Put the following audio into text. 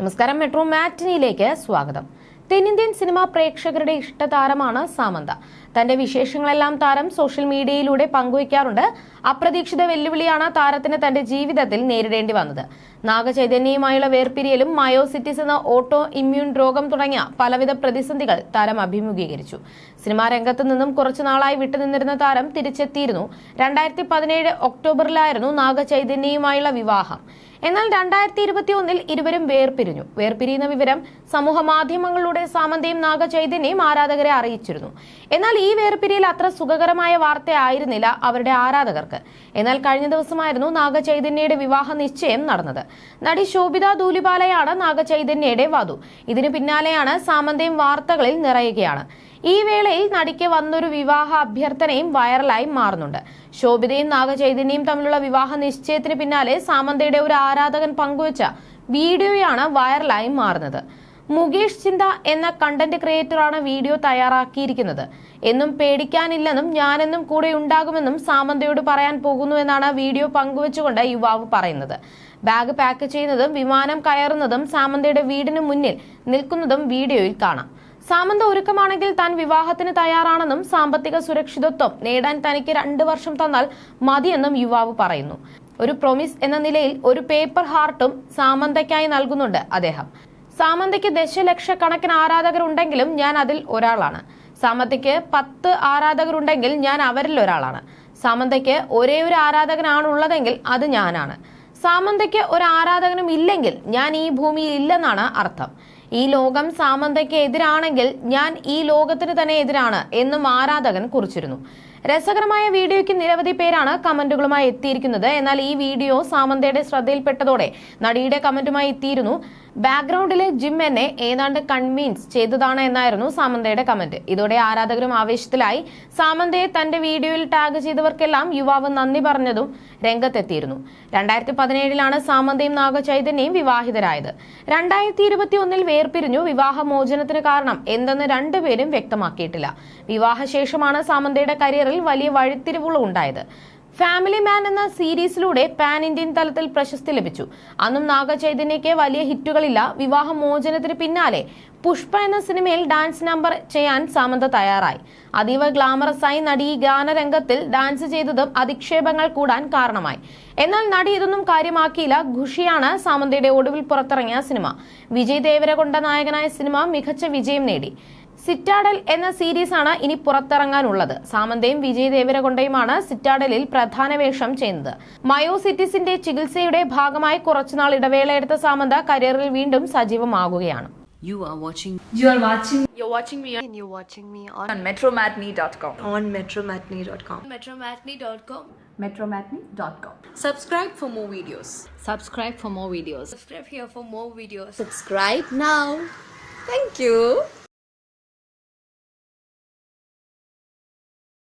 നമസ്കാരം. മെട്രോ മാറ്റിനിയിലേക്ക് സ്വാഗതം. തെന്നിന്ത്യൻ സിനിമാ പ്രേക്ഷകരുടെ ഇഷ്ടതാരമാണ് സാമന്ത. തന്റെ വിശേഷങ്ങളെല്ലാം താരം സോഷ്യൽ മീഡിയയിലൂടെ പങ്കുവയ്ക്കാറുണ്ട്. അപ്രതീക്ഷിത വെല്ലുവിളിയാണ് താരത്തിന് തന്റെ ജീവിതത്തിൽ നേരിടേണ്ടി വന്നത്. നാഗചൈതന്യയുമായുള്ള വേർപിരിയലും മയോസിറ്റിസ് എന്ന ഓട്ടോ ഇമ്മ്യൂൺ രോഗം തുടങ്ങിയ പലവിധ പ്രതിസന്ധികൾ താരം അഭിമുഖീകരിച്ചു. സിനിമാ രംഗത്ത് നിന്നും കുറച്ചു നാളായി വിട്ടുനിന്നിരുന്ന താരം തിരിച്ചെത്തിയിരുന്നു. രണ്ടായിരത്തി പതിനേഴ് ഒക്ടോബറിലായിരുന്നു നാഗചൈതന്യയുമായുള്ള വിവാഹം. എന്നാൽ രണ്ടായിരത്തി ഇരുപത്തി ഒന്നിൽ ഇരുവരും വേർപിരിഞ്ഞു. വേർപിരിയുന്ന വിവരം സമൂഹ മാധ്യമങ്ങളിലൂടെ സാമന്തയും നാഗചൈതന്യയും ആരാധകരെ അറിയിച്ചിരുന്നു. എന്നാൽ ഈ വേർപിരിയൽ അത്ര സുഖകരമായ വാർത്തയായിരുന്നില്ല അവരുടെ ആരാധകർക്ക്. എന്നാൽ കഴിഞ്ഞ ദിവസമായിരുന്നു നാഗചൈതന്യയുടെ വിവാഹ നിശ്ചയം നടന്നത്. നടി ശോഭിത ദൂലിപാലയാണ് നാഗചൈതന്യയുടെ വധു. ഇതിനു പിന്നാലെയാണ് സാമന്തയും വാർത്തകളിൽ നിറയുകയാണ്. ഈ വേളയിൽ നടിക്ക് വന്നൊരു വിവാഹ അഭ്യർത്ഥനയും വൈറലായി മാറുന്നുണ്ട്. ശോഭിതയും നാഗചൈതന്യയും തമ്മിലുള്ള വിവാഹ നിശ്ചയത്തിന് പിന്നാലെ സാമന്തയുടെ ഒരു ആരാധകൻ പങ്കുവച്ച വീഡിയോയാണ് വൈറലായി മാറുന്നത്. മുകേഷ് ചിന്ത എന്ന കണ്ടന്റ് ക്രിയേറ്ററാണ് വീഡിയോ തയ്യാറാക്കിയിരിക്കുന്നത്. എന്നും പേടിക്കാനില്ലെന്നും ഞാനെന്നും കൂടെ ഉണ്ടാകുമെന്നും സാമന്തയോട് പറയാൻ പോകുന്നുവെന്നാണ് വീഡിയോ പങ്കുവച്ചുകൊണ്ട് യുവാവ് പറയുന്നത്. ബാഗ് പാക്ക് ചെയ്യുന്നതും വിമാനം കയറുന്നതും സാമന്തയുടെ വീടിന് മുന്നിൽ നിൽക്കുന്നതും വീഡിയോയിൽ കാണാം. സാമന്ത ഒരുക്കമാണെങ്കിൽ താൻ വിവാഹത്തിന് തയ്യാറാണെന്നും സാമ്പത്തിക സുരക്ഷിതത്വം നേടാൻ തനിക്ക് രണ്ടു വർഷം തന്നാൽ മതിയെന്നും യുവാവ് പറയുന്നു. ഒരു പ്രൊമിസ് എന്ന നിലയിൽ ഒരു പേപ്പർ ഹാർട്ടും സാമന്തയ്ക്കായി നൽകുന്നുണ്ട് അദ്ദേഹം. സാമന്തയ്ക്ക് ദശലക്ഷക്കണക്കിന് ആരാധകരുണ്ടെങ്കിലും ഞാൻ അതിൽ ഒരാളാണ്. സാമന്തയ്ക്ക് പത്ത് ആരാധകരുണ്ടെങ്കിൽ ഞാൻ അവരിൽ ഒരാളാണ്. സാമന്തയ്ക്ക് ഒരേ ഒരു ആരാധകനാണുള്ളതെങ്കിൽ അത് ഞാനാണ്. സാമന്തയ്ക്ക് ഒരു ആരാധകനും ഇല്ലെങ്കിൽ ഞാൻ ഈ ഭൂമിയിൽ ഇല്ലെന്നാണ് അർത്ഥം. ഈ ലോകം സാമന്തയ്ക്ക് എതിരാണെങ്കിൽ ഞാൻ ഈ ലോകത്തിന് തന്നെ എതിരാണ് എന്നും ആരാധകൻ കുറിച്ചിരുന്നു. രസകരമായ വീഡിയോയ്ക്ക് നിരവധി പേരാണ് കമന്റുകളുമായി എത്തിയിരിക്കുന്നത്. എന്നാൽ ഈ വീഡിയോ സാമന്തയുടെ ശ്രദ്ധയിൽപ്പെട്ടതോടെ നടിയുടെ കമന്റുമായി എത്തിയിരുന്നു. ബാക്ക്ഗ്രൗണ്ടിലെ ജിം എന്നെ ഏതാണ്ട് കൺവീൻസ് ചെയ്തതാണ് എന്നായിരുന്നു സാമന്തയുടെ കമന്റ് ഇതോടെ ആരാധകരും ആവേശത്തിലായി. സാമന്തയെ തന്റെ വീഡിയോയിൽ ടാഗ് ചെയ്തവർക്കെല്ലാം യുവാവ് നന്ദി പറഞ്ഞതും രംഗത്തെത്തിയിരുന്നു. രണ്ടായിരത്തി പതിനേഴിലാണ് സാമന്തയും നാഗചൈതന്യയും വിവാഹിതരായത്. രണ്ടായിരത്തി ഇരുപത്തി ഒന്നിൽ വേർപിരിഞ്ഞു വിവാഹമോചനത്തിന് കാരണം എന്തെന്ന് രണ്ടുപേരും വ്യക്തമാക്കിയിട്ടില്ല. വിവാഹശേഷമാണ് സാമന്തയുടെ കരിയറിൽ വലിയ വഴിത്തിരിവുകൾ ഉണ്ടായത്. ഫാമിലി മാൻ എന്ന സീരീസിലൂടെ പാൻ ഇന്ത്യൻ തലത്തിൽ പ്രശസ്തി ലഭിച്ചു. അന്നും നാഗചൈതന്യയ്ക്ക് വലിയ ഹിറ്റുകളില്ല. വിവാഹമോചനത്തിന് പിന്നാലെ പുഷ്പ എന്ന സിനിമയിൽ ഡാൻസ് നമ്പർ ചെയ്യാൻ സാമന്ത തയ്യാറായി. അതീവ ഗ്ലാമറസായി നടി ഗാനരംഗത്തിൽ ഡാൻസ് ചെയ്തതും അധിക്ഷേപങ്ങൾ കൂടാൻ കാരണമായി. എന്നാൽ നടി ഇതൊന്നും കാര്യമാക്കിയില്ല. ഖുഷിയാണ് സാമന്തയുടെ ഒടുവിൽ പുറത്തിറങ്ങിയ സിനിമ. വിജയ് ദേവരകൊണ്ട നായകനായ സിനിമ മികച്ച വിജയം നേടി. സിറ്റാഡൽ എന്ന സീരീസാണ് ഇനി പുറത്തിറങ്ങാനുള്ളത് സാമന്തയും വിജയ് ദേവരകൊണ്ടയുമാണ് സിറ്റാഡലിൽ പ്രധാന വേഷം ചെയ്യുന്നത് മയോസിറ്റിസിന്റെ ചികിത്സയുടെ ഭാഗമായി കുറച്ചുനാൾ ഇടവേളയെടുത്ത സാമന്ത കരിയറിൽ വീണ്ടും സജീവമാകുകയാണ് You are watching You are watching You're watching me on, and you're watching me on, on metromatney.com. on metromatney.com. Metromatney.com. metromatney.com. Subscribe for more videos. subscribe for more videos. Subscribe here for more videos. Subscribe now. Thank you.